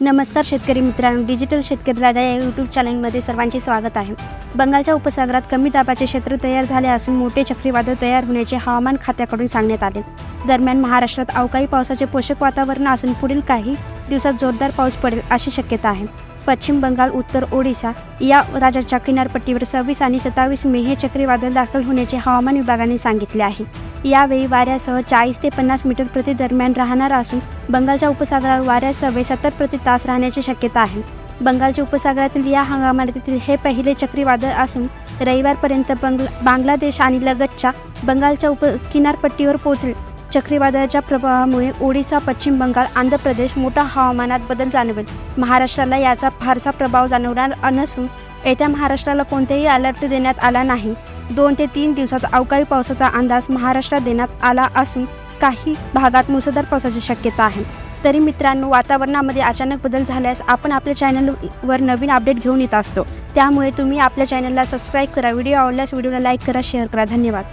नमस्कार शेतकरी मित्रांनो डिजिटल शेतकरी राजा या यूट्यूब चॅनलमध्ये सर्वांचे स्वागत आहे. बंगालच्या उपसागरात कमी दाबाचे क्षेत्र तयार झाले असून मोठे चक्रीवादळ तयार होण्याचे हवामान खात्याकडून सांगण्यात आले. दरम्यान महाराष्ट्रात अवकाळी पावसाचे पोषक वातावरण असून पुढील काही दिवसात जोरदार पाऊस पडेल अशी शक्यता आहे. पश्चिम बंगाल उत्तर ओडिशा या राज्याच्या किनारपट्टीवर सव्वीस आणि सत्तावीस मे हे चक्रीवादळ दाखल होण्याचे हवामान विभागाने सांगितले आहे. यावेळी वाऱ्यासह चाळीस ते पन्नास मीटर प्रति दरम्यान राहणार असून बंगालच्या उपसागरावर वाऱ्यासह सत्तर प्रति तास राहण्याची शक्यता आहे. बंगालच्या उपसागरातील या हंगामातील हे पहिले चक्रीवादळ असून रविवारपर्यंत बंगला बांगलादेश आणि लगतच्या बंगालच्या उप किनारपट्टीवर पोहोचले. चक्रीवादळाच्या प्रभावामुळे ओडिसा पश्चिम बंगाल आंध्र प्रदेश मोठा हवामानात बदल जाणवेल. महाराष्ट्राला याचा फारसा प्रभाव जाणवणार नसून येत्या महाराष्ट्राला कोणतेही अलर्ट देण्यात आला नाही. दोन ते तीन दिवसात अवकाळी पावसाचा अंदाज महाराष्ट्रात देण्यात आला असून काही भागात मुसळधार पावसाची शक्यता आहे. तरी मित्रांनो वातावरणामध्ये अचानक बदल झाल्यास आपण आपल्या चॅनलवर नवीन अपडेट घेऊन येत असतो. त्यामुळे तुम्ही आपल्या चॅनलला सबस्क्राईब करा व्हिडिओ आवडल्यास व्हिडिओला लाईक करा शेअर करा. धन्यवाद.